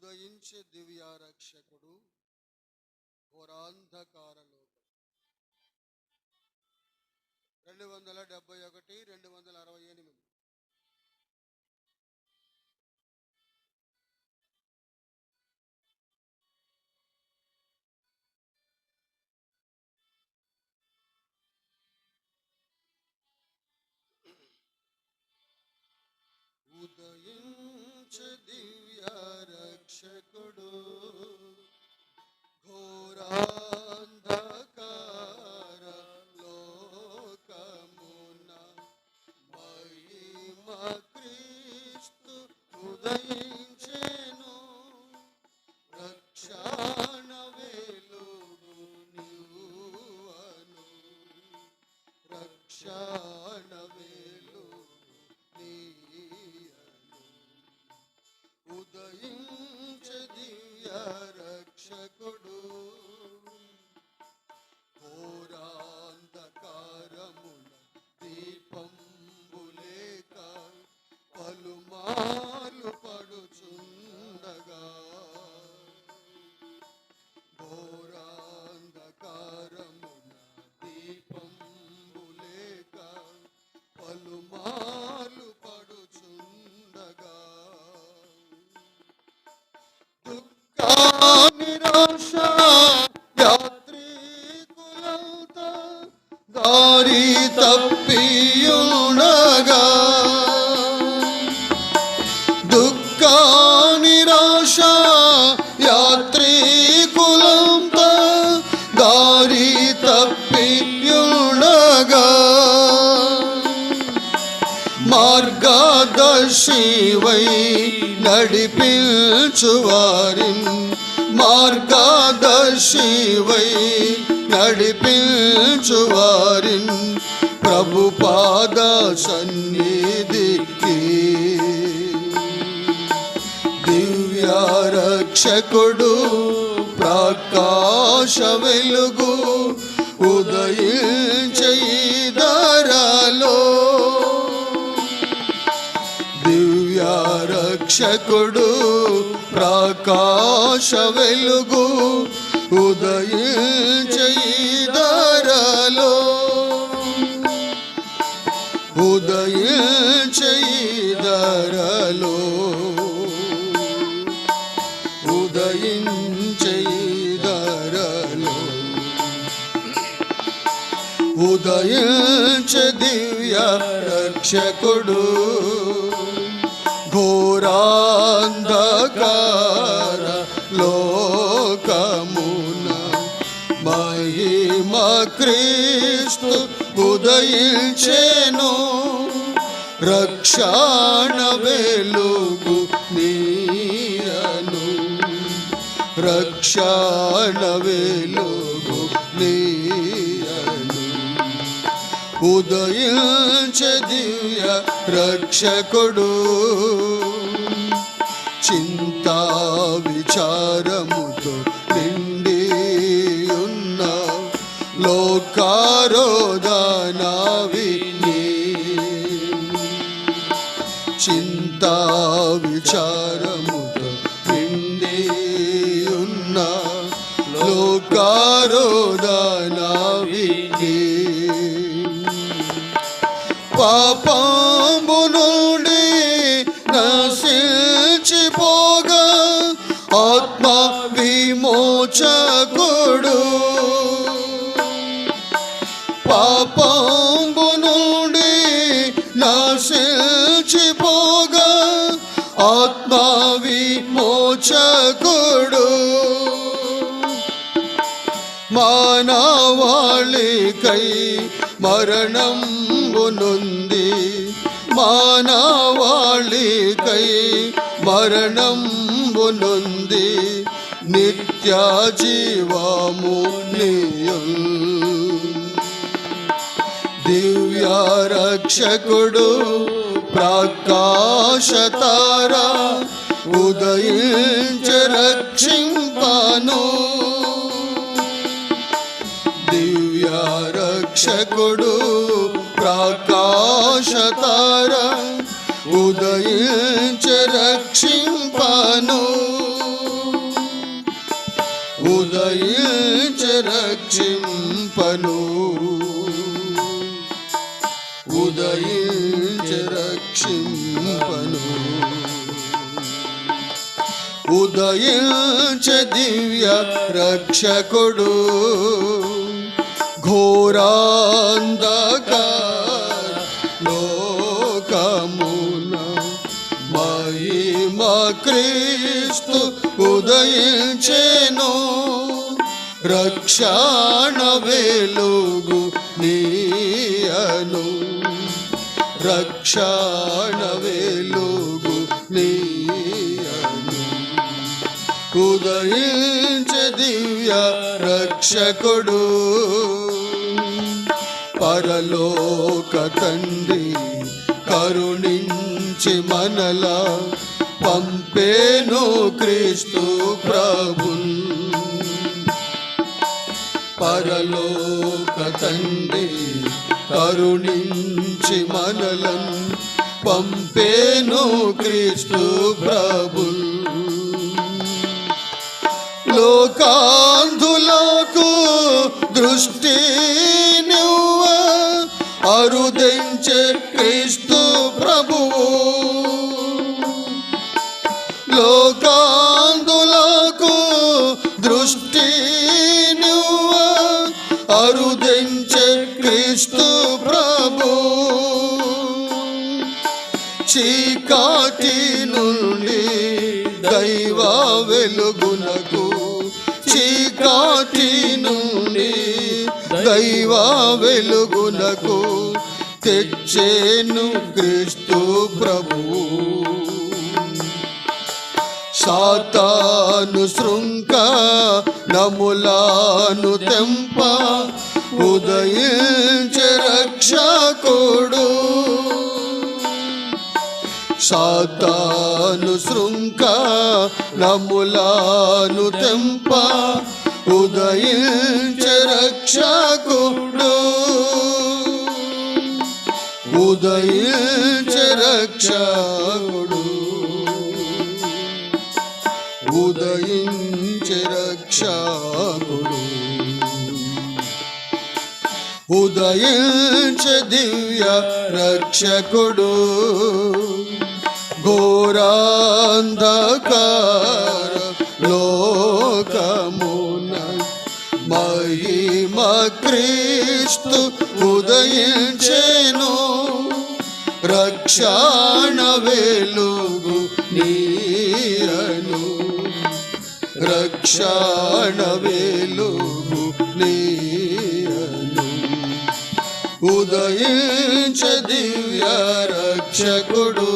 ఉదయించే దివ్యారక్షకుడు ఘోరాంధకార రెండు వందల డెబ్బై ఒకటి రెండు వందల అరవై ఎనిమిది. ఘోరాంధకార దారి తప్పియుండగా దుఃఖ నిరాశ యాత్రికులంతా దారి తప్పియుండగా మార్గదర్శివై నడిపించువారిన్ మార్గదర్శివై నడిపించువారిన్ ప్రభు పాద సన్నిధికి దివ్య రక్షకుడు ప్రకాశ వెలుగు ఉదయించైదరలో రక్షకుడు ప్రకాశ వెలుగు ఉదయించైదరలో ఉదయించైదరలో ఉదయించైదరలో ఉదయించ దివ్య రక్షకుడు. ఘోరాంధకార లోకమున మహిమ క్రీస్తు ఉదయించేను. రక్షణ వెలుగు నీయను. రక్షణ వెలుగు నీ ఉదయించ దివ్య రక్షకుడు. చింతా విచారముతో నిండి ఉన్న లోకారోదనా విని చింతా విచారముతో నిండి ఉన్న లోకారోదనా పాపము నుండి నశించిపోగా ఆత్మ విమోచకుడు పాపము నుండి నశించిపోగా ఆత్మ విమోచకుడు మానవాళికై మరణం నొంది మానవాళికై మరణం బునుంది నిత్య జీవము దివ్య రక్షకుడు ప్రకాశతారా ఉదయించ రక్షింపను రక్షకుడు ప్రకాశతార ఉదయించ రక్షింపను ఉదయించ రక్షింపను ఉదయించ రక్షింపను ఉదయించ దివ్య రక్షకుడు ఘోరాంధకార లోకమున మహిమ క్రీస్తు ఉదయించెను. రక్షణ వెలుగు నీయను. రక్షణ వెలుగు ఉదయించ దివ్య రక్షకుడు. పరలోక తండ్రి కరుణించి మనలా పంపేను క్రీస్తు ప్రభున్ పరలోక తండ్రి కరుణించి మనలను పంపేను క్రీస్తు ప్రభుల్ లోకాంధులకు దృష్టి నువ్వ అరుదించే క్రీస్తు ప్రభువు. లోకాంధులకు దృష్టి నువ్వ అరుదించే క్రీస్తు ప్రభు చీకాటి నుండి దైవ వెలుగునకు కాటి నుండి దైవ వెలుగునకు తెచ్చేను క్రీస్తు ప్రభువు సాతాను శృంక నములాను తెంప ఉదయించ రక్షకుడు. సాతాను శృంక నములాను తెంప ఉదయించ రక్షకుడు. ఉదయించ రక్షకుడు. ఉదయించ రక్షకుడు. ఉదయించ దివ్య రక్షకుడు. ఘోరాంధకార క్రీస్తు ఉదయించేను. రక్షణ వెలుగు నీయను రక్షణ వెలుగు నీయను ఉదయించ దివ్య రక్షకుడు